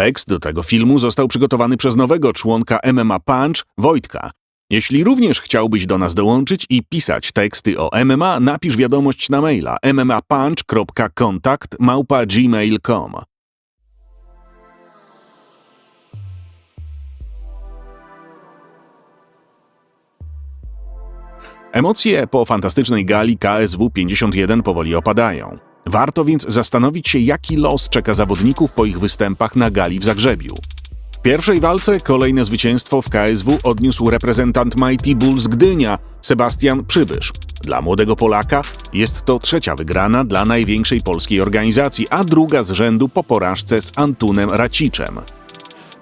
Tekst do tego filmu został przygotowany przez nowego członka MMA Punch, Wojtka. Jeśli również chciałbyś do nas dołączyć i pisać teksty o MMA, napisz wiadomość na maila mmapunch.kontakt małpa gmail.com. Emocje po fantastycznej gali KSW 51 powoli opadają. Warto więc zastanowić się, jaki los czeka zawodników po ich występach na gali w Zagrzebiu. W pierwszej walce kolejne zwycięstwo w KSW odniósł reprezentant Mighty Bulls Gdynia, Sebastian Przybysz. Dla młodego Polaka jest to trzecia wygrana dla największej polskiej organizacji, a druga z rzędu po porażce z Antunem Raciczem.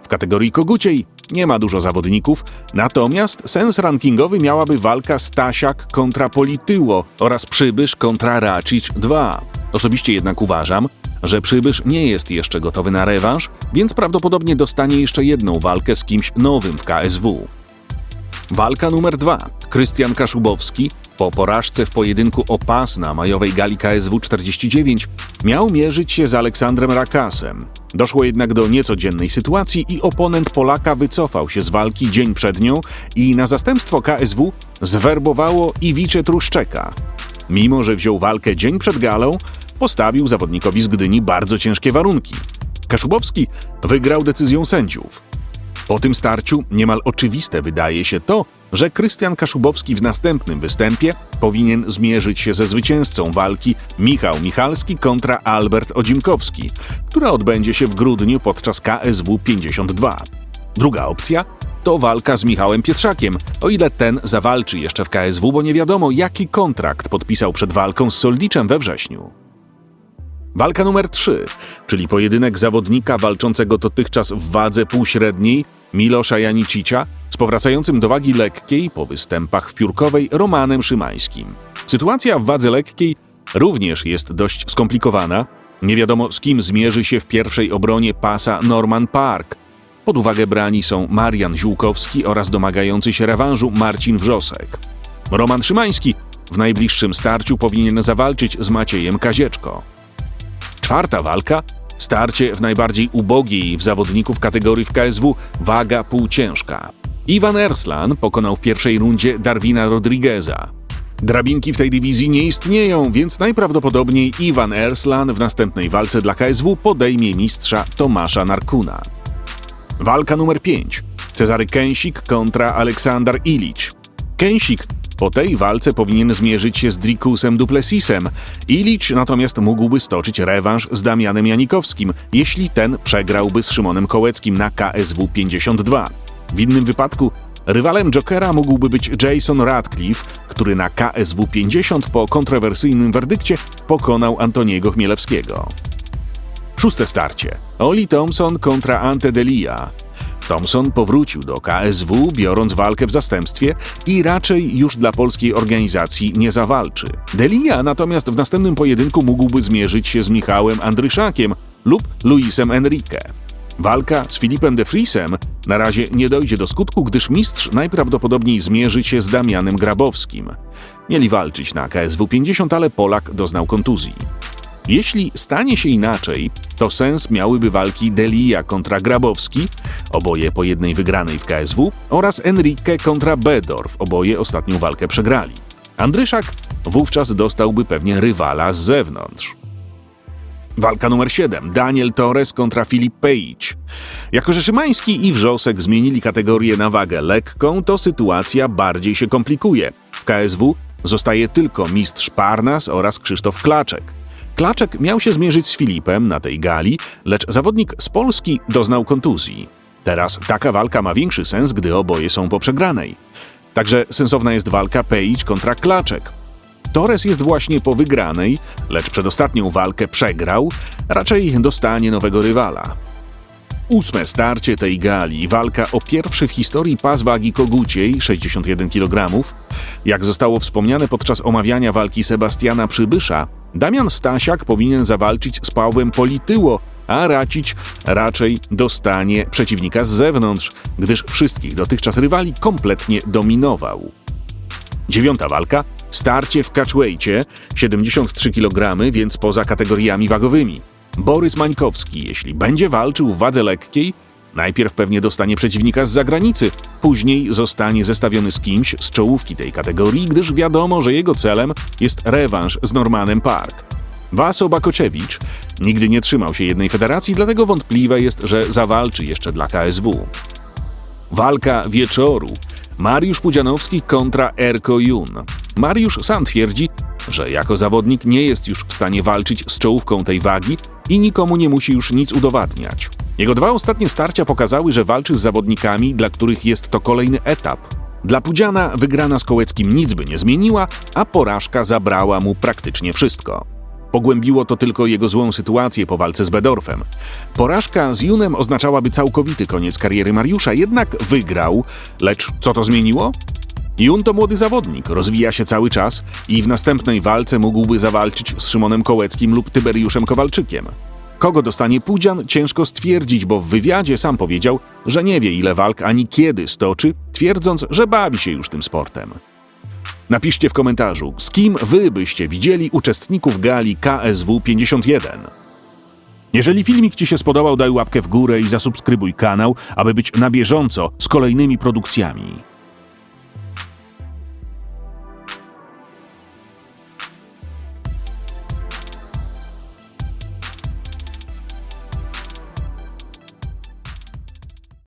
W kategorii koguciej nie ma dużo zawodników, natomiast sens rankingowy miałaby walka Stasiak kontra Polityło oraz Przybysz kontra Racic 2. Osobiście jednak uważam, że Przybysz nie jest jeszcze gotowy na rewanż, więc prawdopodobnie dostanie jeszcze jedną walkę z kimś nowym w KSW. Walka numer dwa. Krystian Kaszubowski po porażce w pojedynku o pas na majowej gali KSW 49 miał mierzyć się z Aleksandrem Rakasem. Doszło jednak do niecodziennej sytuacji i oponent Polaka wycofał się z walki dzień przed nią i na zastępstwo KSW zwerbowało Iwicze Truszczeka. Mimo, że wziął walkę dzień przed galą, postawił zawodnikowi z Gdyni bardzo ciężkie warunki. Kaszubowski wygrał decyzją sędziów. Po tym starciu niemal oczywiste wydaje się to, że Krystian Kaszubowski w następnym występie powinien zmierzyć się ze zwycięzcą walki Michał Michalski kontra Albert Odzimkowski, która odbędzie się w grudniu podczas KSW 52. Druga opcja to walka z Michałem Pietrzakiem, o ile ten zawalczy jeszcze w KSW, bo nie wiadomo jaki kontrakt podpisał przed walką z Soldiczem we wrześniu. Walka numer 3, czyli pojedynek zawodnika walczącego dotychczas w wadze półśredniej Milosza Janicicia z powracającym do wagi lekkiej po występach w piórkowej Romanem Szymańskim. Sytuacja w wadze lekkiej również jest dość skomplikowana. Nie wiadomo z kim zmierzy się w pierwszej obronie pasa Norman Park. Pod uwagę brani są Marian Ziółkowski oraz domagający się rewanżu Marcin Wrzosek. Roman Szymański w najbliższym starciu powinien zawalczyć z Maciejem Kazieczko. Czwarta walka starcie w najbardziej ubogiej w zawodników kategorii w KSW waga półciężka. Iwan Erslan pokonał w pierwszej rundzie Darwina Rodrigueza. Drabinki w tej dywizji nie istnieją, więc najprawdopodobniej Iwan Erslan w następnej walce dla KSW podejmie mistrza Tomasza Narkuna. Walka numer 5. Cezary Kęsik kontra Aleksander Ilicz. Kęsik po tej walce powinien zmierzyć się z Drikusem Duplessisem. Ilicz natomiast mógłby stoczyć rewanż z Damianem Janikowskim, jeśli ten przegrałby z Szymonem Kołeckim na KSW 52. W innym wypadku rywalem Jokera mógłby być Jason Radcliffe, który na KSW 50 po kontrowersyjnym werdykcie pokonał Antoniego Chmielewskiego. Szóste starcie. Oli Thompson kontra Ante Delia. Thompson powrócił do KSW, biorąc walkę w zastępstwie i raczej już dla polskiej organizacji nie zawalczy. Delia natomiast w następnym pojedynku mógłby zmierzyć się z Michałem Andryszakiem lub Luisem Enrique. Walka z Filipem de Friesem na razie nie dojdzie do skutku, gdyż mistrz najprawdopodobniej zmierzy się z Damianem Grabowskim. Mieli walczyć na KSW 50, ale Polak doznał kontuzji. Jeśli stanie się inaczej, to sens miałyby walki Delia kontra Grabowski, oboje po jednej wygranej w KSW, oraz Enrique kontra Bedorf, oboje ostatnią walkę przegrali. Andryszak wówczas dostałby pewnie rywala z zewnątrz. Walka numer 7. Daniel Torres kontra Filip Page. Jako, że Szymański i Wrzosek zmienili kategorię na wagę lekką, to sytuacja bardziej się komplikuje. W KSW zostaje tylko mistrz Parnas oraz Krzysztof Klaczek. Klaczek miał się zmierzyć z Filipem na tej gali, lecz zawodnik z Polski doznał kontuzji. Teraz taka walka ma większy sens, gdy oboje są po przegranej. Także sensowna jest walka Page kontra Klaczek. Torres jest właśnie po wygranej, lecz przedostatnią walkę przegrał, raczej dostanie nowego rywala. Ósme starcie tej gali, walka o pierwszy w historii pas wagi koguciej 61 kg. Jak zostało wspomniane podczas omawiania walki Sebastiana Przybysza, Damian Stasiak powinien zawalczyć z Pawłem Polityło, a Racić raczej dostanie przeciwnika z zewnątrz, gdyż wszystkich dotychczas rywali kompletnie dominował. Dziewiąta walka starcie w catchweightie 73 kg, więc poza kategoriami wagowymi. Borys Mańkowski, jeśli będzie walczył w wadze lekkiej, najpierw pewnie dostanie przeciwnika z zagranicy, później zostanie zestawiony z kimś z czołówki tej kategorii, gdyż wiadomo, że jego celem jest rewanż z Normanem Park. Waso Bakoczewicz nigdy nie trzymał się jednej federacji, dlatego wątpliwe jest, że zawalczy jeszcze dla KSW. Walka wieczoru. Mariusz Pudzianowski kontra Erko Jun. Mariusz sam twierdzi, że jako zawodnik nie jest już w stanie walczyć z czołówką tej wagi i nikomu nie musi już nic udowadniać. Jego dwa ostatnie starcia pokazały, że walczy z zawodnikami, dla których jest to kolejny etap. Dla Pudziana wygrana z Kołeckim nic by nie zmieniła, a porażka zabrała mu praktycznie wszystko. Pogłębiło to tylko jego złą sytuację po walce z Bedorfem. Porażka z Junem oznaczałaby całkowity koniec kariery Mariusza, jednak wygrał. Lecz co to zmieniło? Jun to młody zawodnik, rozwija się cały czas i w następnej walce mógłby zawalczyć z Szymonem Kołeckim lub Tyberiuszem Kowalczykiem. Kogo dostanie Pudzian, ciężko stwierdzić, bo w wywiadzie sam powiedział, że nie wie ile walk ani kiedy stoczy, twierdząc, że bawi się już tym sportem. Napiszcie w komentarzu, z kim wy byście widzieli uczestników gali KSW 51. Jeżeli filmik Ci się spodobał, daj łapkę w górę i zasubskrybuj kanał, aby być na bieżąco z kolejnymi produkcjami.